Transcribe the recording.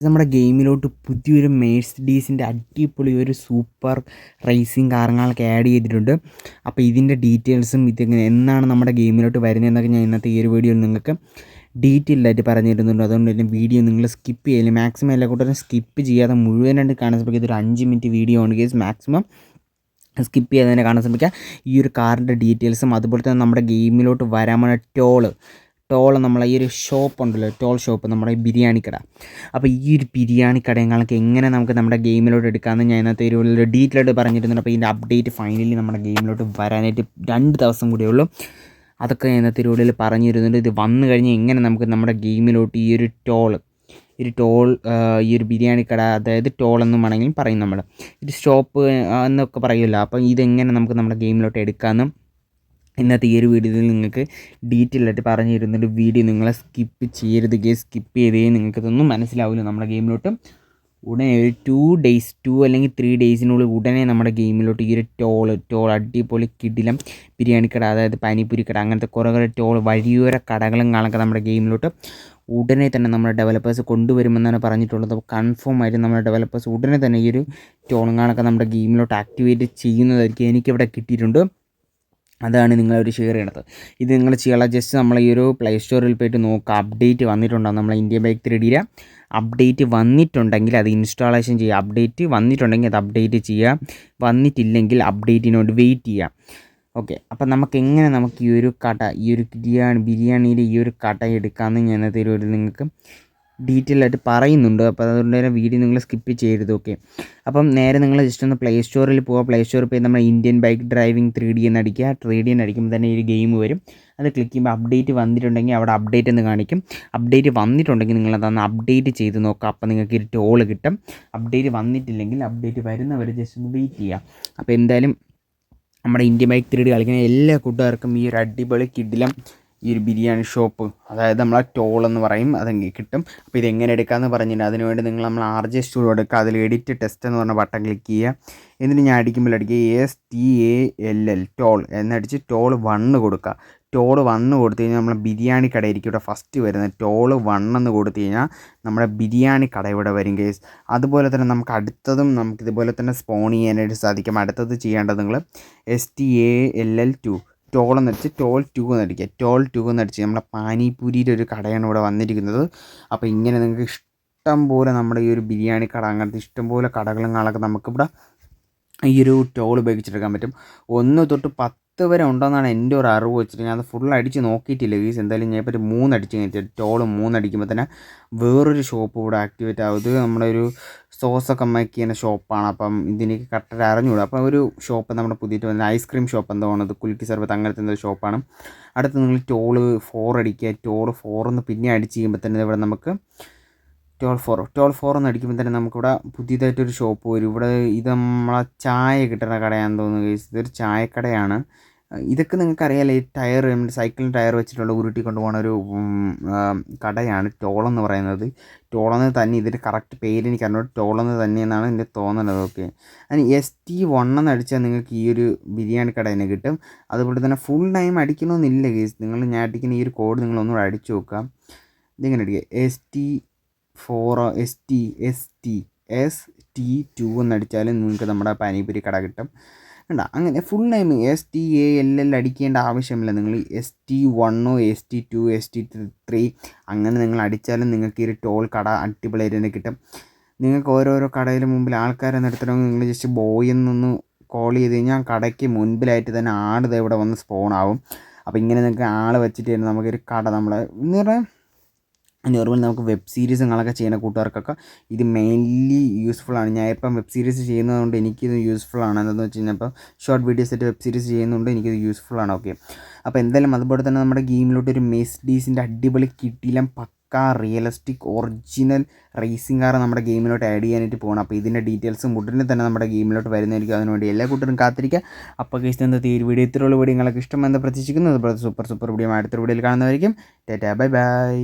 നമ്മുടെ ഗെയിമിലോട്ട് പുതിയൊരു മേഴ്സിഡീസിന്റെ അടിപൊളി ഒരു സൂപ്പർ റേസിംഗ് കാറുകളൊക്കെ ആഡ് ചെയ്തിട്ടുണ്ട്. അപ്പോൾ ഇതിന്റെ ഡീറ്റെയിൽസും ഇതെങ്ങനെ എന്നാണ് നമ്മുടെ ഗെയിമിലോട്ട് വരുന്നതെന്നൊക്കെ ഞാൻ ഇന്നത്തെ ഈ ഒരു വീഡിയോയിൽ നിങ്ങൾക്ക് ഡീറ്റെയിൽഡ് ആയിട്ട് പറഞ്ഞു തരുന്നുണ്ട് അതുകൊണ്ട് തന്നെ വീഡിയോ നിങ്ങൾ സ്കിപ്പ് ചെയ്യില്ല. മാക്സിമം എല്ലാ കൂട്ടരും സ്കിപ്പ് ചെയ്യാതെ മുഴുവനായിട്ട് കാണാൻ ശ്രമിക്കുക. ഇതൊരു അഞ്ച് മിനിറ്റ് വീഡിയോ ആണ് കേസ് മാക്സിമം സ്കിപ്പ് ചെയ്യാതെ തന്നെ കാണാൻ ശ്രമിക്കുക. ഈ ഒരു കാറിന്റെ ഡീറ്റെയിൽസും അതുപോലെ തന്നെ നമ്മുടെ ഗെയിമിലോട്ട് വരാൻ ടോൾ ടോൾ നമ്മളെ ഈ ഒരു ഷോപ്പ് ഉണ്ടല്ലോ ടോൾ ഷോപ്പ് നമ്മുടെ ഈ ബിരിയാണി കട. അപ്പോൾ ഈ ഒരു ബിരിയാണി കടയങ്ങൾക്ക് എങ്ങനെ നമുക്ക് നമ്മുടെ ഗെയിമിലോട്ട് എടുക്കാമെന്ന് ഞാൻ ഇന്നത്തെ ഒരു ഡീറ്റെയിൽ ആയിട്ട് പറഞ്ഞിരുന്നുണ്ട് അപ്പോൾ ഇതിന്റെ അപ്ഡേറ്റ് ഫൈനലി നമ്മുടെ ഗെയിമിലോട്ട് വരാനായിട്ട് രണ്ട് ദിവസം കൂടിയേ ഉള്ളൂ. അതൊക്കെ ഞാൻ ഇന്നത്തെ വീഡിയോയിൽ പറഞ്ഞിരുന്നുണ്ട്. ഇത് വന്നു കഴിഞ്ഞ് എങ്ങനെ നമുക്ക് നമ്മുടെ ഗെയിമിലോട്ട് ഈ ഒരു ഈ ഒരു ടോൾ ഈ ഒരു ബിരിയാണി കട അതായത് ടോൾ എന്നും വേണമെങ്കിലും പറയും നമ്മൾ ഇത് സ്റ്റോപ്പ് എന്നൊക്കെ പറയുമല്ലോ അപ്പം ഇതെങ്ങനെ നമുക്ക് നമ്മുടെ ഗെയിമിലോട്ട് എടുക്കാമെന്നും ഇന്നത്തെ ഈ ഒരു വീഡിയോയിൽ നിങ്ങൾക്ക് ഡീറ്റെയിൽ ആയിട്ട് പറഞ്ഞു തരുന്നുണ്ട് വീഡിയോ നിങ്ങളെ സ്കിപ്പ് ചെയ്യരുത് ഗെയിം സ്കിപ്പ് ചെയ്തേ നിങ്ങൾക്ക് ഇതൊന്നും മനസ്സിലാവില്ല നമ്മുടെ ഗെയിമിലോട്ട് ഉടനെ ഒരു ടു ഡേയ്സ് ടു അല്ലെങ്കിൽ ത്രീ ഡേയ്സിനുള്ളിൽ ഉടനെ നമ്മുടെ ഗെയിമിലോട്ട് ഈ ഒരു ടോൾ ടോൾ അടിപൊളി കിടിലം ബിരിയാണി കട അതായത് പാനിപ്പൂരി കട അങ്ങനത്തെ കുറേ കുറേ ടോൾ വഴിയോര കടകളും കാണൊക്കെ നമ്മുടെ ഗെയിമിലോട്ട് ഉടനെ തന്നെ നമ്മുടെ ഡെവലപ്പേഴ്സ് കൊണ്ടുവരുമെന്നാണ് പറഞ്ഞിട്ടുള്ളത്. അപ്പോൾ കൺഫേം ആയിട്ട് നമ്മുടെ ഡെവലപ്പേഴ്സ് ഉടനെ തന്നെ ഈ ഒരു ടോണുകളൊക്കെ നമ്മുടെ ഗെയിമിലോട്ട് ആക്ടിവേറ്റ് ചെയ്യുന്നതായിരിക്കും. എനിക്കിവിടെ കിട്ടിയിട്ടുണ്ട്. അതാണ് നിങ്ങളൊരു ഷെയർ ചെയ്യണത്. ഇത് നിങ്ങൾ ചെയ്യാനുള്ള ജസ്റ്റ് നമ്മൾ ഈ ഒരു പ്ലേ സ്റ്റോറിൽ പോയിട്ട് നോക്കുക അപ്ഡേറ്റ് വന്നിട്ടുണ്ടോ? നമ്മൾ ഇന്ത്യ ബൈക്ക് ത്രീ ഡിയുടെ അപ്ഡേറ്റ് വന്നിട്ടുണ്ടെങ്കിൽ അത് ഇൻസ്റ്റാളേഷൻ ചെയ്യുക. അപ്ഡേറ്റ് വന്നിട്ടുണ്ടെങ്കിൽ അത് അപ്ഡേറ്റ് ചെയ്യുക. വന്നിട്ടില്ലെങ്കിൽ അപ്ഡേറ്റിനോട് വെയിറ്റ് ചെയ്യുക. ഓക്കെ അപ്പം നമുക്ക് എങ്ങനെ നമുക്ക് ഈ ഒരു കട ഈ ഒരു ബിരിയാണി ബിരിയാണിയിൽ ഈ ഒരു കട എടുക്കാമെന്ന് ഒരു നിങ്ങൾക്ക് ഡീറ്റെയിൽ ആയിട്ട് പറയുന്നുണ്ട്. അപ്പോൾ അതുകൊണ്ട് തന്നെ വീഡിയോ നിങ്ങൾ സ്കിപ്പ് ചെയ്യരുത് ഓക്കെ? അപ്പം നേരെ നിങ്ങൾ ജസ്റ്റ് ഒന്ന് പ്ലേ സ്റ്റോറിൽ പോവുക പ്ലേ സ്റ്റോറിൽ പോയി നമ്മൾ Indian bike driving three D എന്ന് അടിക്കുക ത്രീ ഡി എന്ന് അടിക്കുമ്പോൾ തന്നെ ഒരു ഗെയിം വരും. അത് ക്ലിക്ക് ചെയ്യുമ്പോൾ അപ്ഡേറ്റ് വന്നിട്ടുണ്ടെങ്കിൽ അവിടെ അപ്ഡേറ്റ് എന്ന് കാണിക്കും. അപ്ഡേറ്റ് വന്നിട്ടുണ്ടെങ്കിൽ നിങ്ങൾ അതൊന്ന് അപ്ഡേറ്റ് ചെയ്ത് നോക്കുക അപ്പോൾ നിങ്ങൾക്ക് ഒരു ടോൾ കിട്ടും. അപ്ഡേറ്റ് വന്നിട്ടില്ലെങ്കിൽ അപ്ഡേറ്റ് വരുന്നവർ ജസ്റ്റ് ഒന്ന് വെയിറ്റ് ചെയ്യുക അപ്പോൾ എന്തായാലും നമ്മുടെ ഇന്ത്യൻ ബൈക്ക് ത്രീ ഡി കളിക്കുന്ന എല്ലാ കൂട്ടുകാർക്കും ഈ ഒരു അടിപൊളി കിഡിലം ഈ ഒരു ബിരിയാണി ഷോപ്പ് അതായത് നമ്മളെ ടോൾ എന്ന് പറയും അതെങ്കിൽ കിട്ടും. അപ്പോൾ ഇതെങ്ങനെ എടുക്കാമെന്ന് പറഞ്ഞിട്ട് അതിനുവേണ്ടി നിങ്ങൾ നമ്മൾ ആർ ജെ സ്റ്റൂഡിയോ എടുക്കുക അതിൽ എഡിറ്റ് ടെസ്റ്റ് എന്ന് പറഞ്ഞ ബട്ടൺ ക്ലിക്ക് ചെയ്യുക. എന്നിട്ട് ഞാൻ അടിക്കുമ്പോൾ അടിക്കുക S T A L L toll എന്നടിച്ച് toll one കൊടുക്കുക. ടോൾ വണ്ണ് കൊടുത്തു കഴിഞ്ഞാൽ നമ്മളെ ബിരിയാണി കടയായിരിക്കും ഇവിടെ ഫസ്റ്റ് വരുന്നത് ടോൾ വണ്ണെന്ന് കൊടുത്തു കഴിഞ്ഞാൽ നമ്മുടെ ബിരിയാണി കട ഇവിടെ വരും കേസ് അതുപോലെ തന്നെ നമുക്ക് അടുത്തതും നമുക്ക് ഇതുപോലെ തന്നെ സ്പോൺ ചെയ്യാനായിട്ട് സാധിക്കും. അടുത്തത് ചെയ്യേണ്ടത് നിങ്ങൾ S T A L L two toll എന്നടിച്ച് toll two എന്നടിക്കുക ടോൾ ടു എന്നടിച്ച് നമ്മുടെ പാനിപൂരിയുടെ ഒരു കടയാണ് ഇവിടെ വന്നിരിക്കുന്നത്. അപ്പോൾ ഇങ്ങനെ നിങ്ങൾക്ക് ഇഷ്ടം പോലെ നമ്മുടെ ഈ ഒരു ബിരിയാണി കട അങ്ങനത്തെ ഇഷ്ടം പോലെ കടകളും കാണൊക്കെ നമുക്കിവിടെ ഈ ഒരു ടോൾ ഉപയോഗിച്ചെടുക്കാൻ പറ്റും. ഒന്ന് തൊട്ട് പത്ത് വരെ ഉണ്ടോയെന്നാണ് എന്റെ ഒരു അറിവ് വെച്ചിട്ട് ഞാൻ അത് ഫുൾ അടിച്ച് നോക്കിയിട്ടില്ല. ഗീസ് എന്തായാലും ഞാൻ ഇപ്പോൾ ഒരു മൂന്ന് അടിച്ച് കഴിഞ്ഞിട്ട് ടോൾ മൂന്നടിക്കുമ്പോൾ തന്നെ വേറൊരു ഷോപ്പ് ഇവിടെ ആക്ടിവേറ്റ് ആവും. ഇത് നമ്മുടെ ഒരു സോസൊക്കെ മേക്ക് ചെയ്യുന്ന ഷോപ്പാണ് അപ്പം ഇതിനേക്ക് കട്ടർ അറിഞ്ഞുകൂടും അപ്പോൾ ഒരു ഷോപ്പ് നമ്മുടെ പുതിയിട്ട് വന്ന ഐസ്ക്രീം ഷോപ്പ് എന്തോ ആണ്. ഇത് കുലുക്കി സർബത്ത് അങ്ങനത്തെ എന്തൊരു ഷോപ്പാണ് അടുത്ത് നിങ്ങൾ ടോൾ ഫോർ അടിക്കുക. ടോൾ ഫോർ എന്ന് പിന്നെ അടിച്ച് കഴിയുമ്പോൾ തന്നെ ഇവിടെ നമുക്ക് ടോൾ ഫോർ ടോൾ ഫോർ എന്ന് അടിക്കുമ്പോൾ തന്നെ നമുക്കിവിടെ പുതിയതായിട്ടൊരു ഷോപ്പ് വരും ഇവിടെ ഇത് നമ്മളെ ചായ കിട്ടുന്ന കടയാണെന്ന് തോന്നുന്നു കേസ് ഇതൊരു ചായക്കടയാണ്. ഇതൊക്കെ നിങ്ങൾക്ക് അറിയാലോ ഈ ടയർ സൈക്കിളിന് ടയർ വെച്ചിട്ടുള്ള ഉരുട്ടി കൊണ്ടുപോകുന്ന ഒരു കടയാണ് ടോളെന്ന് പറയുന്നത്. ടോളെന്ന് തന്നെ ഇതിന്റെ കറക്റ്റ് പേര് എനിക്ക് അറിഞ്ഞു ടോളെന്ന് തന്നെയെന്നാണ് എന്റെ തോന്നുന്നത് ഓക്കെ അതിന് എസ് ടി വൺ എന്ന് അടിച്ചാൽ നിങ്ങൾക്ക് ഈ ഒരു ബിരിയാണി കട തന്നെ കിട്ടും. അതുപോലെ തന്നെ ഫുൾ ടൈം അടിക്കണമെന്നില്ല കേസ് നിങ്ങൾ ഞാൻ അടിക്കുന്ന ഈ ഒരു കോഡ് നിങ്ങളൊന്നുകൂടെ അടിച്ചു നോക്കാം. ഇതിങ്ങനെ അടിക്കുക? S T four S T S T S T two എന്നടിച്ചാൽ നിങ്ങൾക്ക് നമ്മുടെ പാനിപൂരി കട കിട്ടും. വേണ്ട അങ്ങനെ full name S T A L L അടിക്കേണ്ട ആവശ്യമില്ല. നിങ്ങൾ S T വണ്ണോ S T two S T three അങ്ങനെ നിങ്ങൾ അടിച്ചാലും നിങ്ങൾക്ക് ഈ ഒരു ടോൾ കട അടിപൊളിയായിട്ട് തന്നെ കിട്ടും. നിങ്ങൾക്ക് ഓരോരോ കടയിൽ മുമ്പിൽ ആൾക്കാരെ നിർത്തണമെങ്കിൽ നിങ്ങൾ ജസ്റ്റ് ബോയ് എന്നൊന്ന് കോൾ ചെയ്ത് കഴിഞ്ഞാൽ കടയ്ക്ക് മുൻപിലായിട്ട് തന്നെ ആട് ഇവിടെ വന്ന് സ്പോൺ ആവും. അപ്പോൾ ഇങ്ങനെ നിങ്ങൾക്ക് ആൾ വെച്ചിട്ട് തന്നെ നമുക്കൊരു കട നമ്മൾ എന്ന് പറഞ്ഞാൽ നോർമൽ നമുക്ക് വെബ് സീരീസുകളൊക്കെ ചെയ്യുന്ന കൂട്ടുകാർക്കൊക്കെ ഇത് മെയിൻലി യൂസ്ഫുൾ ആണ്. ഞാൻ ഇപ്പം വെബ് സീരീസ് ചെയ്യുന്നതുകൊണ്ട് എനിക്കിത് യൂസ്ഫുൾ ആണ്. എന്താണെന്ന് വെച്ച് കഴിഞ്ഞാൽ ഇപ്പം ഷോർട്ട് വീഡിയോസ് ആയിട്ട് വെബ് സീരീസ് ചെയ്യുന്നതുകൊണ്ട് എനിക്കിത് യൂസ്ഫുൾ ആണ്. ഓക്കെ അപ്പോൾ എന്തായാലും അതുപോലെ തന്നെ നമ്മുടെ ഗെയിമിലോട്ട് ഒരു മെസ്ഡീസിന്റെ അടിപൊളി കിട്ടിയിലും പക്ക റിയലിസ്റ്റിക് ഒറിജിനൽ റേസിംഗ് കാർ നമ്മുടെ ഗെയിമിലോട്ട് ആഡ് ചെയ്യാനായിട്ട് പോകണം അപ്പോൾ ഇതിന്റെ ഡീറ്റെയിൽസും ഉടനെ തന്നെ നമ്മുടെ ഗെയിമിലോട്ട് വരുന്നതായിരിക്കും. അതിനുവേണ്ടി എല്ലാ കൂട്ടരും കാത്തിരിക്കുക. അപ്പോൾ കേസ് എന്താ ഈ വീഡിയോ ഇത്രയുള്ള വീഡിയോ നിങ്ങൾക്ക് ഇഷ്ടമെന്ന് പ്രതീക്ഷിക്കുന്നു. അതുപോലെ സൂപ്പർ സൂപ്പർ വീഡിയോ അടുത്ത വീഡിയോയിൽ കാണുന്നതായിരിക്കും ടാറ്റാ ബൈ ബൈ